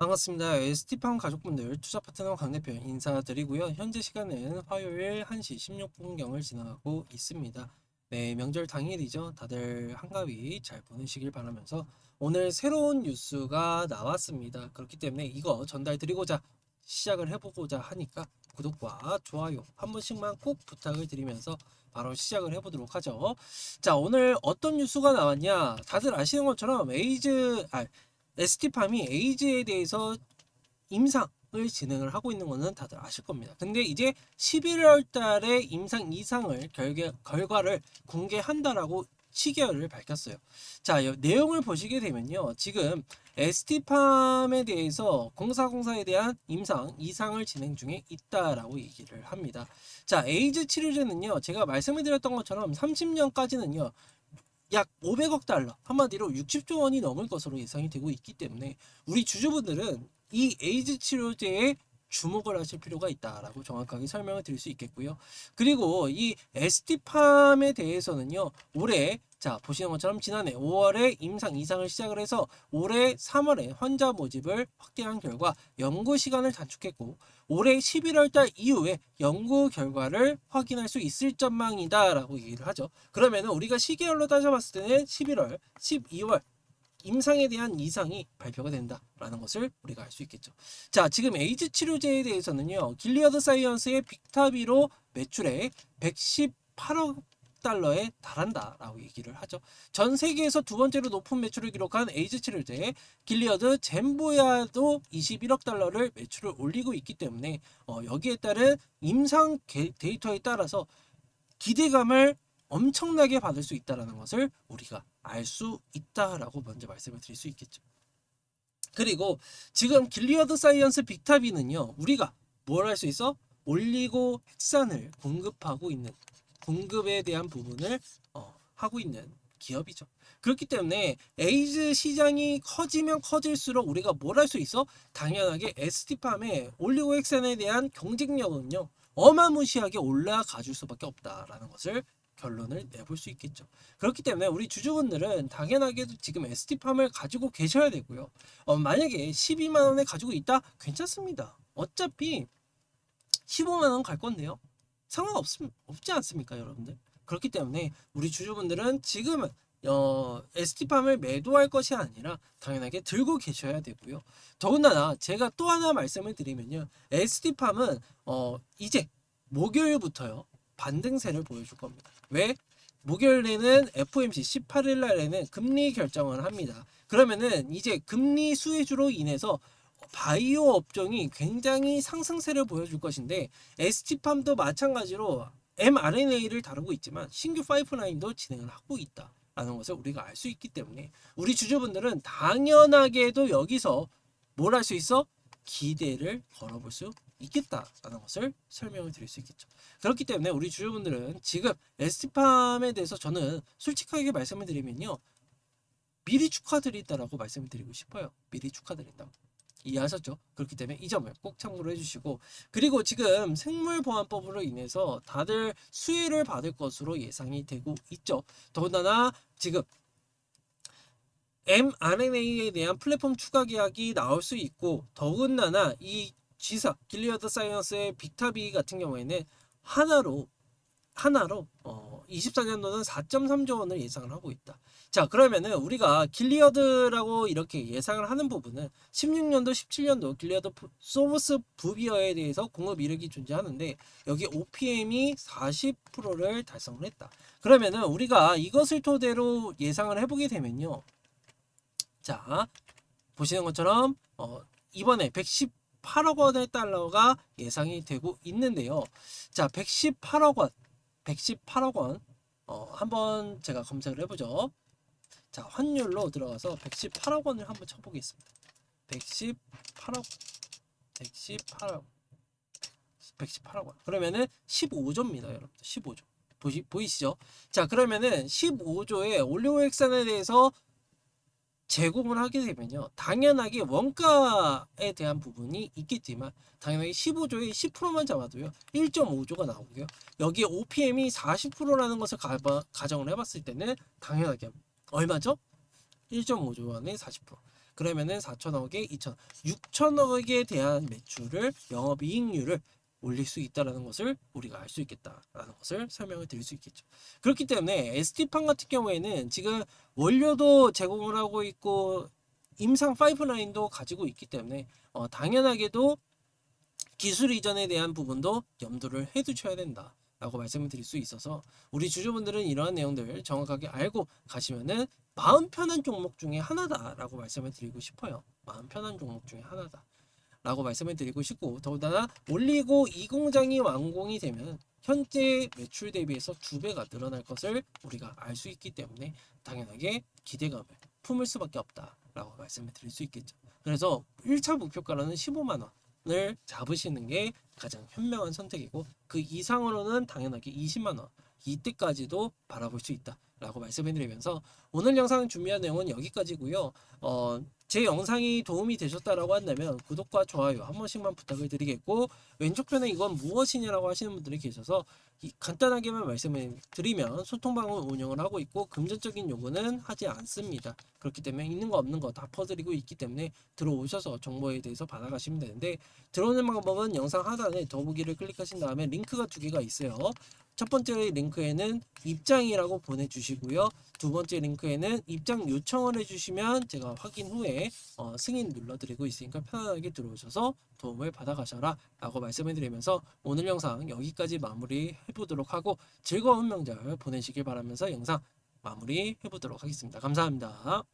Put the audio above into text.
반갑습니다. ST팜 가족분들 투자 파트너 강 대표 인사드리고요. 현재 시간은 화요일 1시 16분경을 지나가고 있습니다. 네, 명절 당일이죠. 다들 한가위 잘 보내시길 바라면서 오늘 새로운 뉴스가 나왔습니다. 그렇기 때문에 이거 전달 드리고자 시작을 해보고자 하니까 구독과 좋아요 한 번씩만 꼭 부탁을 드리면서 바로 시작을 해보도록 하죠. 자, 오늘 어떤 뉴스가 나왔냐? 다들 아시는 것처럼 에이즈, 아, ST팜이 에이즈에 대해서 임상을 진행을 하고 있는 거는 다들 아실 겁니다. 근데 이제 11월 달에 임상 이상을 결계, 결과를 공개한다라고 시계열을 밝혔어요. 자, 여- 내용을 보시게 되면요. 지금 ST팜에 대해서 공사공사에 대한 임상 이상을 진행 중에 있다라고 얘기를 합니다. 자, 에이즈 치료제는요. 제가 말씀을 드렸던 것처럼 30년까지는요. 약 500억 달러, 한마디로 60조 원이 넘을 것으로 예상이 되고 있기 때문에 우리 주주분들은 이 에이즈 치료제에 주목을 하실 필요가 있다라고 정확하게 설명을 드릴 수 있겠고요. 그리고 이 ST팜에 대해서는요, 올해 자 보시는 것처럼 지난해 5월에 임상 이상을 시작을 해서 올해 3월에 환자 모집을 확대한 결과 연구 시간을 단축했고 올해 11월 달 이후에 연구 결과를 확인할 수 있을 전망이다라고 얘기를 하죠. 그러면은 우리가 시계열로 따져봤을 때는 11월, 12월 임상에 대한 이상이 발표가 된다라는 것을 우리가 알 수 있겠죠. 자, 지금 에이즈 치료제에 대해서는요. 길리어드 사이언스의 빅타비로 매출액 118억 달러에 달한다라고 얘기를 하죠. 전 세계에서 두 번째로 높은 매출을 기록한 에이즈 치료제 길리어드 젠보야도 21억 달러를 매출을 올리고 있기 때문에 어, 여기에 따른 임상 게- 데이터에 따라서 기대감을 엄청나게 받을 수 있다라는 것을 우리가 알 수 있다라고 먼저 말씀을 드릴 수 있겠죠. 그리고 지금 길리어드 사이언스 빅타비는요. 우리가 뭘 할 수 있어? 올리고 핵산을 공급하고 있는 공급에 대한 부분을 어, 하고 있는 기업이죠. 그렇기 때문에 에이즈 시장이 커지면 커질수록 우리가 뭘 할 수 있어? 당연하게 ST팜의 올리고 핵산에 대한 경쟁력은요. 어마무시하게 올라가 줄 수밖에 없다라는 것을 결론을 내볼 수 있겠죠. 그렇기 때문에 우리 주주분들은 당연하게도 지금 ST팜을 가지고 계셔야 되고요. 어, 만약에 12만 원에 가지고 있다? 괜찮습니다. 어차피 15만 원 갈 건데요. 상관없 없지 않습니까, 여러분들? 그렇기 때문에 우리 주주분들은 지금은 어, ST팜을 매도할 것이 아니라 당연하게 들고 계셔야 되고요. 더군다나 제가 또 하나 말씀을 드리면요. ST팜은 어, 이제 목요일부터요. 반등세를 보여줄 겁니다. 왜? 목요일에는 FOMC 18일 날에는 금리 결정을 합니다. 그러면은 이제 금리 수혜주로 인해서 바이오 업종이 굉장히 상승세를 보여줄 것인데 ST팜도 마찬가지로 mRNA를 다루고 있지만 신규 파이프라인도 진행을 하고 있다 라는 것을 우리가 알 수 있기 때문에 우리 주주분들은 당연하게도 여기서 뭘 할 수 있어? 기대를 걸어볼 수 있겠다라는 것을 설명을 드릴 수 있겠죠. 그렇기 때문에 우리 주주분들은 지금 ST팜에 대해서 저는 솔직하게 말씀을 드리면요. 미리 축하드린다라고 말씀을 드리고 싶어요. 미리 축하드린다고. 이해하셨죠? 그렇기 때문에 이 점을 꼭 참고로 해주시고 그리고 지금 생물보안법으로 인해서 다들 수혜를 받을 것으로 예상이 되고 있죠. 더군다나 지금 mRNA에 대한 플랫폼 추가 계약이 나올 수 있고 더군다나 이 G사 길리어드 사이언스의 빅타비 같은 경우에는 하나로 하나로 어 24년도는 4.3조 원을 예상을 하고 있다. 자 그러면은 우리가 길리어드라고 이렇게 예상을 하는 부분은 16년도 17년도 길리어드 부- 소브스 부비어에 대해서 공급 이력이 존재하는데 여기 OPM이 40%를 달성을 했다. 그러면은 우리가 이것을 토대로 예상을 해보게 되면요. 자 보시는 것처럼 어, 이번에 118억 원의 달러가 예상이 되고 있는데요. 자 118억 원 118억 원 어, 한번 제가 검색을 해보죠. 자 환율로 들어가서 118억 원을 한번 쳐보겠습니다. 118억 118억 118억 원 그러면은 15조입니다 여러분들 15조 보시, 보이시죠? 자 그러면은 15조의 올리고액산에 대해서 제공을 하게 되면요 당연하게 원가에 대한 부분이 있겠지만 당연하게 15조의 10%만 잡아도요 1.5조가 나오고요 여기에 OPM이 40%라는 것을 가, 가정을 해봤을 때는 당연하게 얼마죠? 1.5조 원의 40% 그러면은 4천억에 2천 6천억에 대한 매출을 영업이익률을 올릴 수 있다라는 것을 우리가 알 수 있겠다라는 것을 설명을 드릴 수 있겠죠. 그렇기 때문에 ST판 같은 경우에는 지금 원료도 제공을 하고 있고 임상 파이프라인도 가지고 있기 때문에 어, 당연하게도 기술 이전에 대한 부분도 염두를 해두셔야 된다. 라고 말씀을 드릴 수 있어서 우리 주주분들은 이러한 내용들을 정확하게 알고 가시면은 마음 편한 종목 중에 하나다라고 말씀을 드리고 싶어요. 마음 편한 종목 중에 하나다. 라고 말씀을 드리고 싶고 더군다나 올리고 이 공장이 완공이 되면 현재 매출 대비해서 두 배가 늘어날 것을 우리가 알 수 있기 때문에 당연하게 기대감을 품을 수밖에 없다라고 말씀을 드릴 수 있겠죠. 그래서 1차 목표가로는 15만 원을 잡으시는 게 가장 현명한 선택이고 그 이상으로는 당연하게 20만 원 이때까지도 바라볼 수 있다 라고 말씀해 드리면서 오늘 영상 준비한 내용은 여기까지고요. 어, 제 영상이 도움이 되셨다라고 한다면 구독과 좋아요 한 번씩만 부탁을 드리겠고 왼쪽 편에 이건 무엇이냐라고 하시는 분들이 계셔서 이- 간단하게만 말씀을 드리면 소통방을 운영을 하고 있고 금전적인 요구는 하지 않습니다. 그렇기 때문에 있는 거 없는 거 다 퍼드리고 있기 때문에 들어오셔서 정보에 대해서 받아가시면 되는데 들어오는 방법은 영상 하단에 더보기를 클릭하신 다음에 링크가 두 개가 있어요. 첫 번째 링크에는 입장이라고 보내주시 고요. 두 번째 링크에는 입장 요청을 해주시면 제가 확인 후에 어, 승인 눌러드리고 있으니까 편안하게 들어오셔서 도움을 받아가셔라 라고 말씀을 드리면서 오늘 영상 여기까지 마무리 해보도록 하고 즐거운 명절 보내시길 바라면서 영상 마무리 해보도록 하겠습니다. 감사합니다.